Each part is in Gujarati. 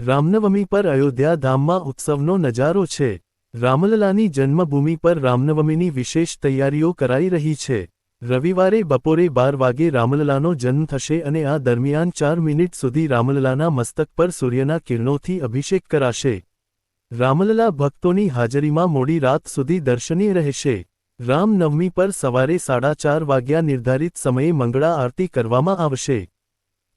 રામનવમી પર અયોધ્યા ધામમાં ઉત્સવનો નજારો છે. રામલલાની જન્મભૂમિ પર રામનવમીની વિશેષ તૈયારીઓ કરાઈ રહી છે. રવિવારે બપોરે બાર વાગે રામલલાનો જન્મ થશે અને આ દરમિયાન ચાર મિનિટ સુધી રામલલાના મસ્તક પર સૂર્યના કિરણોથી અભિષેક કરાશે. રામલલા ભક્તોની હાજરીમાં મોડી રાત સુધી દર્શનીય રહેશે. રામનવમી પર સવારે સાડા ચાર વાગ્યા નિર્ધારિત સમયે મંગળા આરતી કરવામાં આવશે.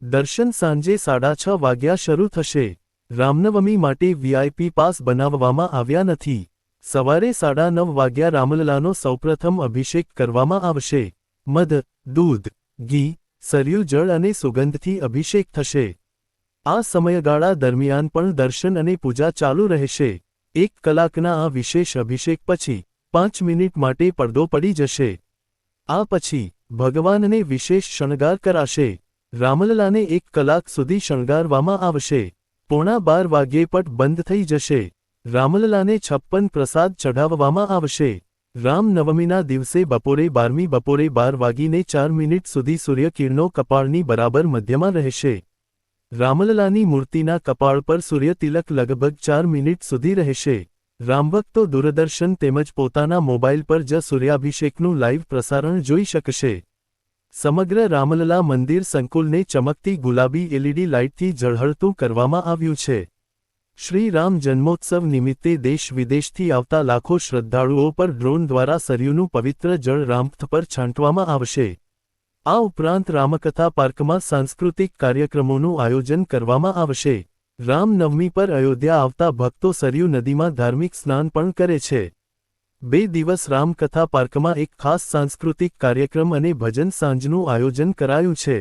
દર્શન સાંજે સાડા છ વાગ્યા શરૂ થશે. રામનવમી માટે વીઆઈપી પાસ બનાવવામાં આવ્યા નથી. સવારે સાડા નવ વાગ્યા રામલલાનો સૌપ્રથમ અભિષેક કરવામાં આવશે. મધ, દૂધ, ઘી, સરયુ જળ અને સુગંધથી અભિષેક થશે. આ સમયગાળા દરમિયાન પણ દર્શન અને પૂજા ચાલુ રહેશે. એક કલાકના આ વિશેષ અભિષેક પછી પાંચ મિનિટ માટે પડદો પડી જશે. આ પછી ભગવાનને વિશેષ શણગાર કરાશે. રામલલાને એક કલાક સુધી શણગારવામાં આવશે. પોણા બાર વાગ્યે પટ બંધ થઈ જશે. રામલલાને છપ્પન પ્રસાદ ચઢાવવામાં આવશે. રામનવમીના દિવસે બપોરે બારમી બપોરે બાર વાગીને ચાર મિનિટ સુધી સૂર્યકિરણો કપાળની બરાબર મધ્યમાં રહેશે. રામલલાની મૂર્તિના કપાળ પર સૂર્યતિલક લગભગ ચાર મિનિટ સુધી રહેશે. રામભક્તો દૂરદર્શન તેમજ પોતાના મોબાઈલ પર જ સૂર્યાભિષેકનું લાઇવ પ્રસારણ જોઈ શકશે. સમગ્ર રામલલા મંદિર સંકુલને ચમકતી ગુલાબી એલઈડી લાઇટથી ઝળહળતું કરવામાં આવ્યું છે. શ્રી રામ જન્મોત્સવ નિમિત્તે દેશ વિદેશથી આવતા લાખો શ્રદ્ધાળુઓ પર ડ્રોન દ્વારા સરયુનું પવિત્ર જળ રામપથ પર છાંટવામાં આવશે. આ ઉપરાંત રામકથા પાર્કમાં સાંસ્કૃતિક કાર્યક્રમોનું આયોજન કરવામાં આવશે. રામનવમી પર અયોધ્યા આવતા ભક્તો સરયુ નદીમાં ધાર્મિક સ્નાન પણ કરે છે. બે દિવસ રામકથા પાર્કમાં એક ખાસ સાંસ્કૃતિક કાર્યક્રમ અને ભજન સાંજનું આયોજન કરાયું છે.